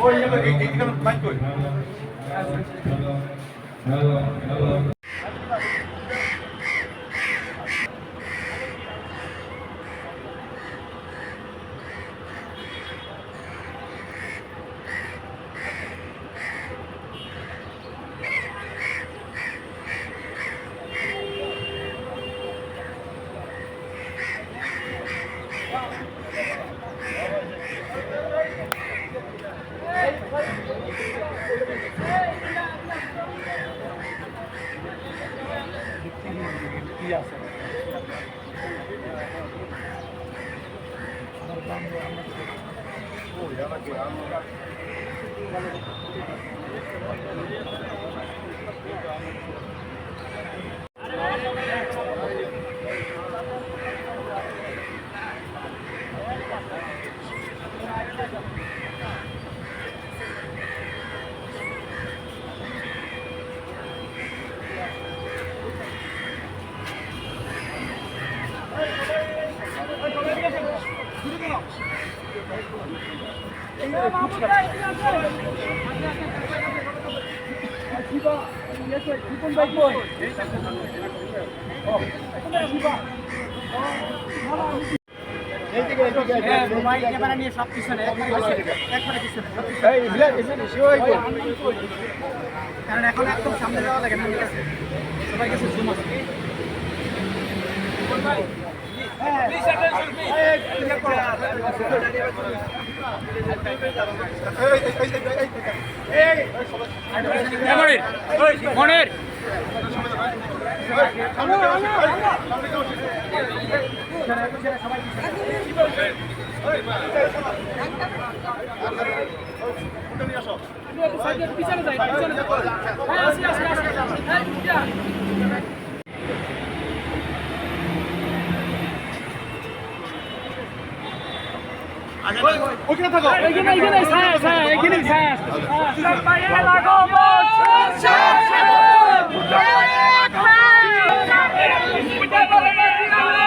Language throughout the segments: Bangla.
ওই এখানে মাইক কই মোবাইল ক্যামেরা কারণ এখন একদম সামনে যাওয়া লাগে না সবাই কাছে জুম আছে মনের পিছনে যাই পিছনে যাই হ্যাঁ আসি আসি আসি ওখানে থাকো। এখানে এখানে ছায়া ছায়া এখানে ছায়া। লাগো ভাই ভাই ভাই প্লিজ একটু গ্যাপ দেন তাহলে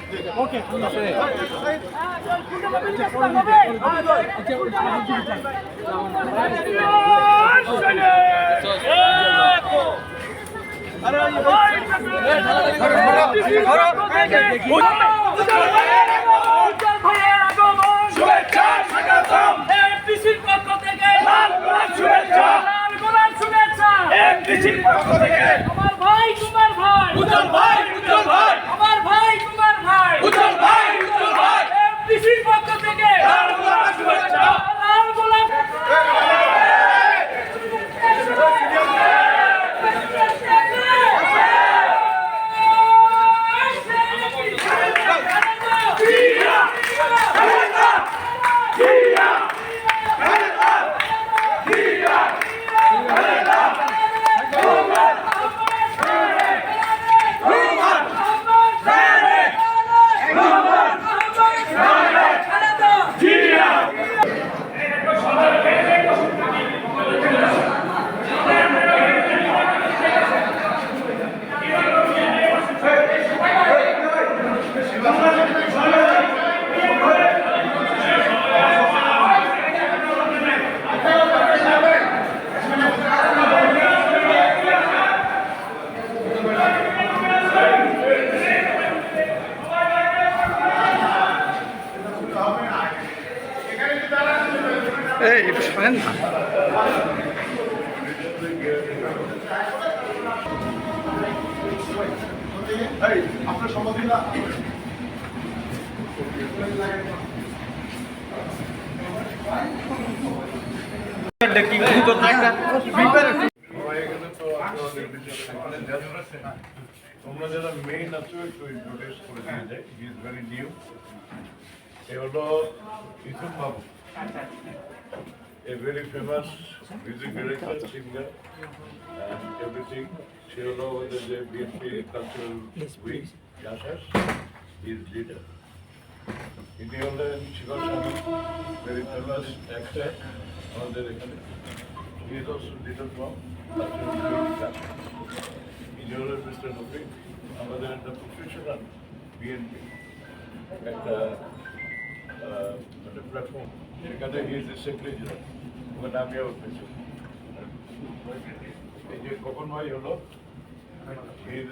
শুভেচ্ছা স্বাগতম। এমপিসির পক্ষ থেকে লাল গোলাপ শুভেচ্ছা। লাল গোলাপ শুভেচ্ছা। এমপিসির পক্ষ থেকে আমার ভাই তোমার ভাই উজ্জ্বল ভাই উজ্জ্বল ভাই আমার ভাই তোমার ভাই উজ্জ্বল ভাই উজ্জ্বল ভাই এমপিসির পক্ষ থেকে লাল গোলাপ শুভেচ্ছা লাল গোলাপ এই আপনার সম্মতি না তোমরা যারা মেইন আছো একটু ইন্ট্রোডিউস করে দিয়ে যাই। হি ইজ ভেরি নিউ এ হলো Ithun Babu. a very famous music director singer and everything সে হলো আমাদের যে BNP cultural week আসাস is leader ইনি হলেন শিবর স্বামী ভেরি ফেমাস অ্যাক্টার আমাদের এখানে he is also leader from cultural week ইনি হলেন মিস্টার রফিক আমাদের একটা প্রফেশনাল বিএনপি একটা আহ, একটা প্ল্যাটফর্ম সেখানে হি ইজ সেক্রেটারি ওখানে আমিও উঠেছি এই যে কখন ভাই হলো হি ইজ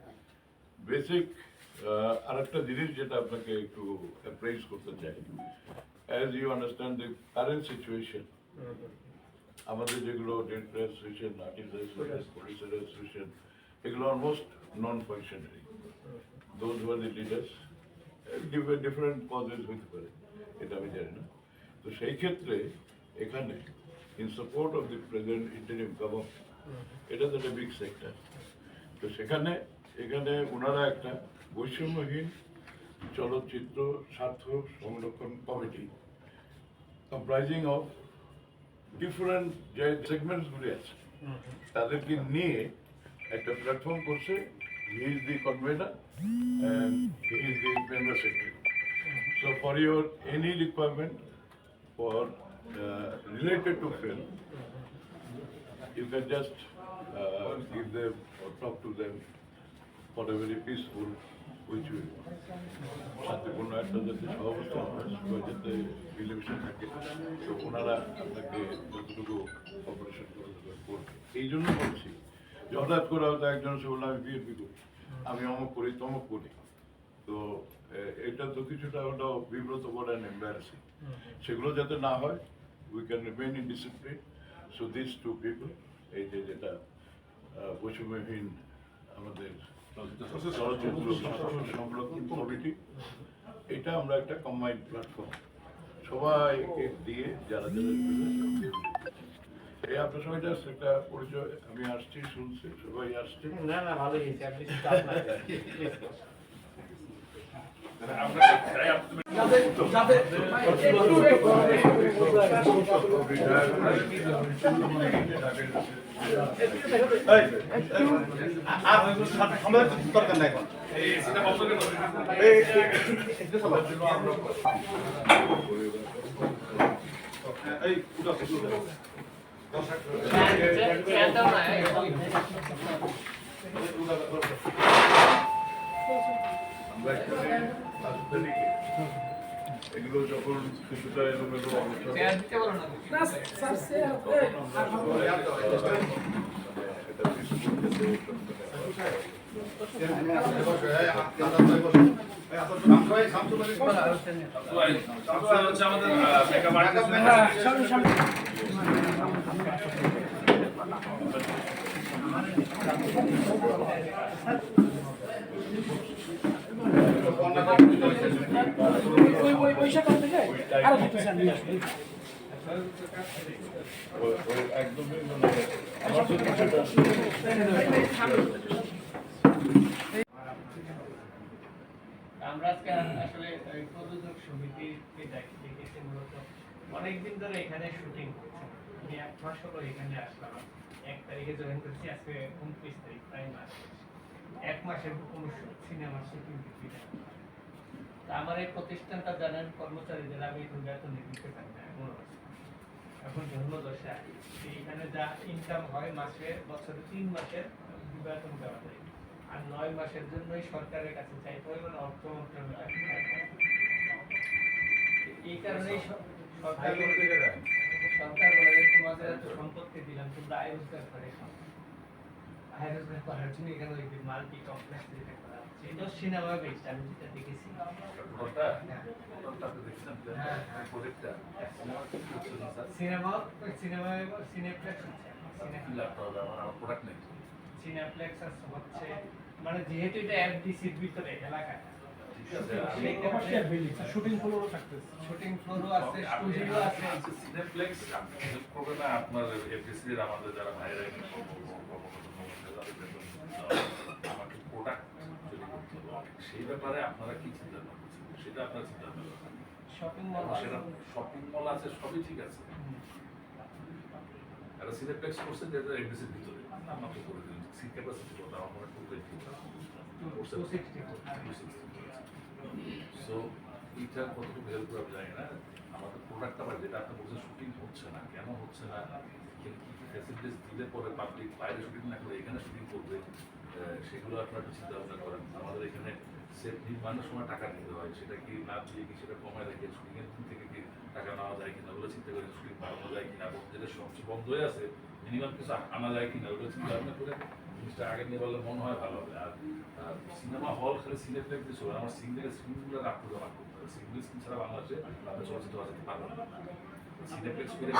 বেসিক আরেকটা জিনিস যেটা আপনাকে একটু অ্যাপ্রাইজ করতে চাই। As you understand the current situation আমাদের যেগুলো date association artist association producer association এগুলো almost non functionary those were the leaders different causes হতে পারে, এটা আমি জানি না। তো সেই ক্ষেত্রে এখানে in support of the present interim government এটা তো একটা বিগ সেক্টর তো সেখানে এখানে ওনারা একটা বৈষম্যহীন চলচ্চিত্র স্বার্থ সংরক্ষণ কমিটি কম্প্রাইজিং অফ ডিফারেন্ট যে সেগমেন্টসগুলি আছে। তাদেরকে নিয়ে একটা প্ল্যাটফর্ম করছে he is the convener he is the member secretary so for your any requirement for related to film you can just uh, or talk to them for a very peaceful, which will শান্তিপূর্ণ একটা যাতে সহাবস্থান হয় যাতে মিলেমিশে থাকে তো ওনারা আপনাকে যতটুকু অপারেশন করবে। এই জন্য বলছি যে হঠাৎ করে হয়তো একজন সে বলল আমি বিএনপি করি আমি অমুক করি তমুক করি। তো এটা তো কিছুটা হলো বিব্রত করেন এম্বারাসিং সেগুলো যাতে না হয় we can remain in discipline so this to people এই যে যেটা বৈষম্যহীন আমাদের সংরক্ষণ কমিটি এটা আমরা একটা কম্বাইন্ড প্ল্যাটফর্ম সবাইকে দিয়ে যারা যারা এই আপনার সবাই জাস্ট একটা পরিচয় আমি আসছি শুনছি সবাই আসছে। না না ভালো দরকার নাই এখন এই, উঠো, পাঁচ তারিখে এগুলো যখন এটা peaceful যাতে ওই- ওই একদমই মানে আমার আজকে আসলে প্রযোজক সমিতিকে দেখেছি মূলত। অনেকদিন ধরে এখানে শুটিং করছে এক মাস হলো এখানে আসলাম। এক তারিখে জয়েন করছি, আজকে উনত্রিশ তারিখ, প্রায় মাস। এক মাসের সিনেমার শুটিং আমার এই প্রতিষ্ঠানটা জানেন কর্মচারীদের আমি এখন বেতন দিতে পারি না এখন এইখানে যা ইনকাম হয় মাসে বছরে তিন মাসের বেতন দেওয়া যায়। আর নয় মাসের জন্যই সরকারের কাছে চাইতে হবে মানে অর্থ মন্ত্রণালয়ের কাছে। এই কারণেই সরকার সরকার বলে তোমাদের সম্পত্তি দিলাম তোমরা আয় রোজগার করে খাও করার জন্য এখানে ওই মাল্টি কমপ্লেক্স যেটা করা হচ্ছে। এটা সিনেমা বেসড আমি যেটা দেখেছি। সিনেমা সিনেমা সিনেপ্লেক্স সিনেপ্লেক্স মানে যেহেতু এটা এফডিসির ভিতরে এলাকাটা। ঠিক আছে আমি শুটিং ফ্লোরও থাকতেছে। শুটিং ফ্লোরও আছে স্টুডিও সিনেপ্লেক্স আপনার এফডিসির আমাদের যারা ভাইরা আমাকে প্রোডাক্ট তৈরি করতে সেই ব্যাপারে আপনারা কি চিন্তা করছেন? সেটা আপনার চিন্তা করবেন শপিং মল সেটা শপিং মল আছে সবই ঠিক আছে। একটা সিনেপ্লেক্স করছেন যেটা এফডিসির ভিতরে। আমাকে করে দিন। সিট ক্যাপাসিটি কত? আমার টু। টোয়েন্টি সো এইটা কতটুকু হেল্প করে জানি না। আমাদের প্রোডাক্ট আবার যেটা আপনি বলছেন শুটিং হচ্ছে না। কেন হচ্ছে না? ফ্যাসিলিটিস দিলে পরে পাবলিক বাইরে শুটিং না করে এখানে শুটিং করবে? সেগুলো আপনারা চিন্তা ভাবনা করেন। আমাদের এখানে সেট নির্মাণের সময় টাকা দিতে হয়। সেটা কি না দিয়ে কি সেটা কমায় রেখে শুটিং এর দিন থেকে কি টাকা নেওয়া যায় কিনা, ওগুলো চিন্তা করে শুটিং বাড়ানো যায় কিনা যেটা সবচেয়ে বন্ধ হয়ে আছে মিনিমাম কিছু আনা যায় কিনা, ওগুলো চিন্তা ভাবনা করে জিনিসটা আগে নিয়ে বললে মনে হয় ভালো হবে। আর সিনেমা হল খালি সিনেপ্লেক্স চলে আমার সিঙ্গেল স্ক্রিনগুলো রাখতে জমা করতে হবে সিঙ্গেল স্ক্রিন ছাড়া বাংলাদেশে আপনি চলচ্চিত্র বাজাতে পারবেন না। সিনেপ্লেক্স করে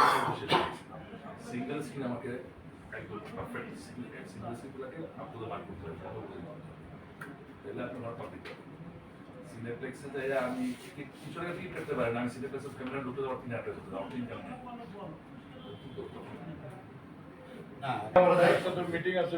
সিঙ্গেল স্ক্রিন আমাকে একদম পারফেক্ট স্ক্রিনগুলোকে আপনাদের বার করতে হবে করতে তাহলে আপনি আমার পাবলিক সিনেপ্লেক্সে যাই আমি কিছু টাকা টিকিট কাটতে পারেন আমি সিনেপ্লেক্সের ক্যামেরা ঢুকতে যাওয়ার তিন হাজার টাকা আপনি করতে একসাথে মিটিং আছে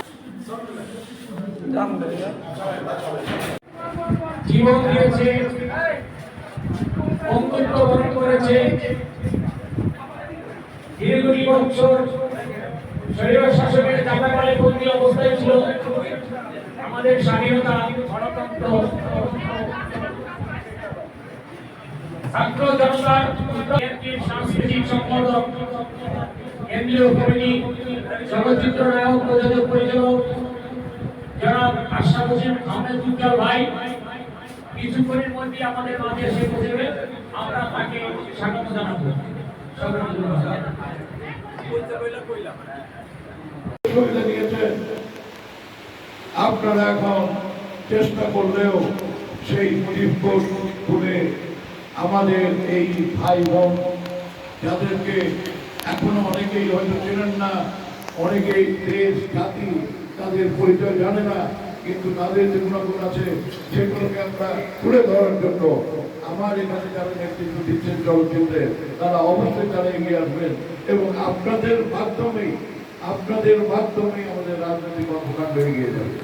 জীবন দিয়েছে করেছে। দীর্ঘটি বছর শরীর কাটাকালে বন্দী অবস্থায় ছিল। আমাদের স্বাধীনতা গণতন্ত্র। সাংস্কৃতিক সম্পাদক, কেন্দ্রীয় কমিটি, চলচ্চিত্র নায়ক, প্রযোজক হোসেন আহমেদ উজ্জ্বল ভাই। কিছুক্ষণের মধ্যে আমাদের মাঝে এসে পৌঁছবে। আমরা তাকে স্বাগত জানাব। আপনারা এখন চেষ্টা করলেও সেই মুজিবপুর আমাদের এই ভাই বোন, যাদেরকে এখনও অনেকেই হয়তো চেনেন না, অনেকেই দেশ, জাতি, তাদের পরিচয় জানে না কিন্তু তাদের যে গুণাগুণ আছে, সেগুলোকে আমরা তুলে ধরার জন্য আমার এখানে যারা নেতৃত্ব দিচ্ছেন চলচ্চিত্রে তারা অবশ্যই তারা এগিয়ে আসবেন এবং আপনাদের মাধ্যমেই আপনাদের মাধ্যমেই আমাদের রাজনৈতিক কর্মকাণ্ড এগিয়ে যাবে।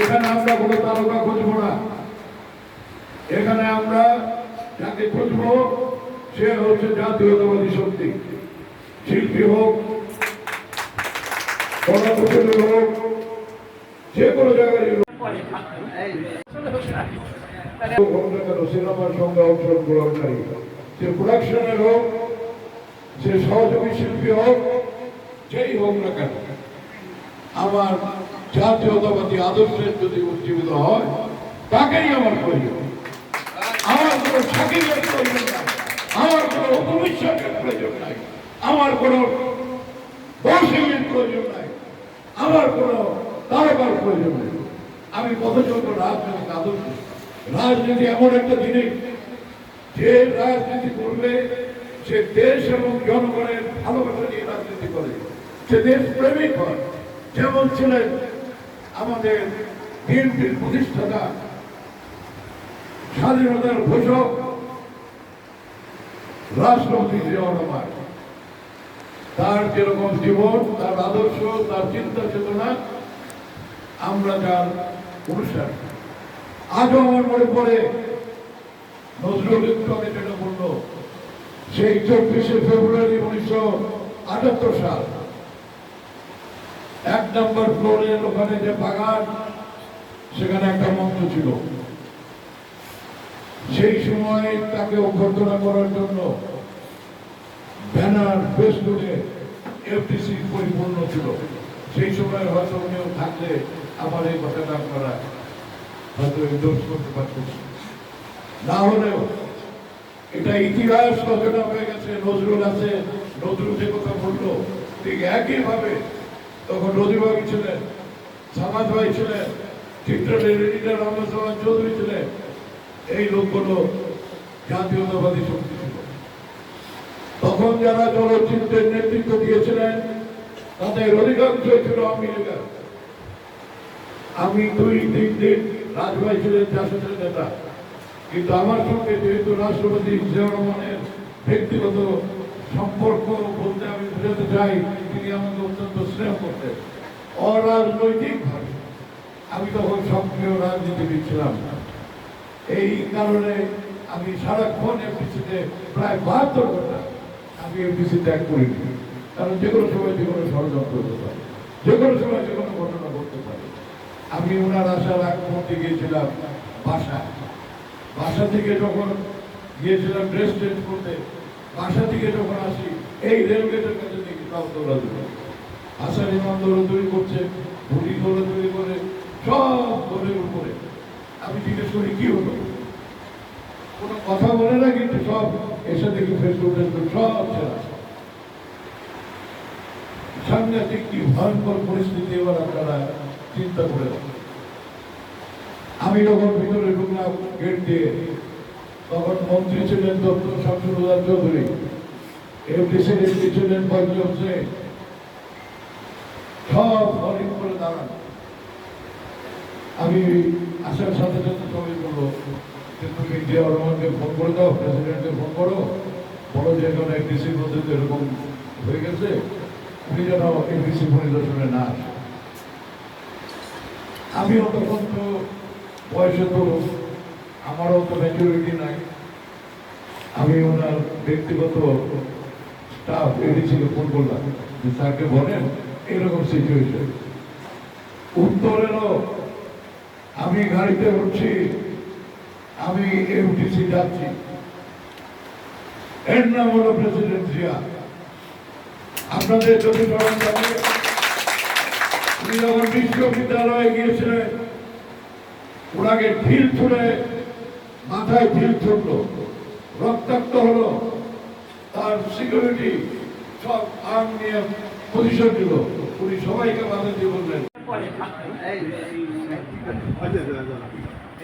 এখানে আমরা কোনো তারকা খুঁজবো না। এখানে আমরা যাকে খুঁজবো, সে হচ্ছে জাতীয়তাবাদী শক্তি। শিল্পী হোক যে কোনো জায়গায় হোক না সহযোগী শিল্পী হোক যেই হোক না কেন আমার জাতীয়তাবাদী আদর্শের যদি উজ্জীবিত হয়, তাকেই আমার প্রয়োজন আমার কোনো সাকিবের প্রয়োজন নাই। আমার কোনো উপবিশ্বাসের প্রয়োজন নাই। আমার কোনো বসিংয়ের প্রয়োজন নাই। আমার কোনো তারকার প্রয়োজন নেই। আমি চলব রাজনৈতিক আদর্শ? রাজনীতি এমন একটা জিনিস যে রাজনীতি করলে সে দেশ এবং জনগণের ভালোবাসা নিয়ে রাজনীতি করে। সে দেশ প্রেমিক হয়। যেমন ছিলেন আমাদের বিএনপির প্রতিষ্ঠাতা স্বাধীনতার ঘোষক রাষ্ট্রপতি জিয়াউর রহমান। তার যেরকম জীবন, তার আদর্শ, তার চিন্তা চেতনা, আমরা যার অনুষ্ঠান আজও আমার মনে পড়ে, নজরুল ইসলামে যেটা বলল সেই চব্বিশে ফেব্রুয়ারি উনিশশো আটাত্তর সাল। এক নম্বর ফ্লোরের ওখানে যে বাগান, সেখানে একটা মঞ্চ ছিল। সেই সময় তাকে অভ্যর্থনা করার জন্য ব্যানার, ফেসবুকে এফটিসি পরিপূর্ণ ছিল। সেই সময় হয়তো উনিও থাকলে আমার এই কথাটা আপনারা হয়তো এন্ডোর্স করতে পারতেন। না হলেও এটা ইতিহাস রচনা হয়ে গেছে, নজরুল আছে, নজরুল যে কথা বলল, ঠিক একইভাবে তখন রবিবাবু ছিলেন সামাজ ভাই ছিলেন চিত্রের এডিটর রহমান চৌধুরী ছিলেন, এই লোকগুলো জাতীয়তাবাদী শক্তি ছিল। তখন যারা চলচ্চিত্রের নেতৃত্ব দিয়েছিলেন, তাদের অধিকাংশই ছিল লীগের। আমি দুই, তিন দিন রাজভাই ছিলেন জাসদের নেতা। কিন্তু আমার সঙ্গে যেহেতু রাষ্ট্রপতি জিয়াউর ব্যক্তিগত সম্পর্ক বলতে আমি বোঝাতে চাই, তিনি আমাকে অত্যন্ত স্নেহ করতেন। অরাজনৈতিক ভাবে আমি তখন সক্রিয় রাজনীতিবিদ ছিলাম। এই কারণে আমি সারাক্ষণ এফডিসিতে প্রায় বাহাত্তর ঘণ্টা এফডিসি ত্যাগ করিনি কারণ যে কোনো সময় যে কোনো ষড়যন্ত্র হতে পারে। যে কোনো সময় যে কোনো ঘটনা ঘটতে পারে। আমি ওনার আসার আগ মুহূর্তে গিয়েছিলাম বাসায়। বাসা থেকে যখন গিয়েছিলাম ড্রেস চেঞ্জ করতে, বাসা থেকে যখন আসি, এই রেলগেটের কাছে দেখি সব দৌড়াদৌড়ি আসার ইমান দৌড়াদৌড়ি করছে ঘুড়ি দৌড়াদৌড়ি করে, সব দলের উপরে। আমি জিজ্ঞেস করি, কি হলো? কোনো কথা বলে না কিন্তু সব এসে দেখি ফেসবুক ফেসবুক ভয়ঙ্কর পরিস্থিতি, এবার আপনারা চিন্তা করে আমি যখন ভিতরে ঢুকলাম গেট দিয়ে, তখন মন্ত্রী ছিলেন ডক্টর শামসুল্লাহ চৌধুরী এফডিসির এমপি ছিলেন পঞ্চম সেন সব হরিণ করে দাঁড়ানো। আমি আসার সাথে সাথে সবাই বলল তুমি জিয়া রহমানকে ফোন করে দাও, প্রেসিডেন্টকে ফোন করো। বলো যে এখন এফডিসির মধ্যে তো এরকম হয়ে গেছে। উনি যেন এফডিসি পরিদর্শনে না আসে। আমিও তখন তো বয়সে তো, আমারও তো ম্যাচুরিটি নাই। আমি ওনার ব্যক্তিগত স্টাফ এডিসিকে ফোন করলাম যে, স্যারকে বলেন এরকম সিচুয়েশন উত্তর এলো আমি গাড়িতে উঠছি আমি এমটিসি যাচ্ছি এর নাম হলো প্রেসিডেন্ট জিয়া আপনাদের যদি স্মরণ থাকে উনি যখন বিশ্ববিদ্যালয়ে গিয়েছিলেন ওনাকে ঢিল ছুড়ে মাথায় ঢিল ছুটলো রক্তাক্ত হলো তার সিকিউরিটি সব আর্ম নিয়ে পজিশন দিল উনি সবাইকে বাধা দিয়ে বললেন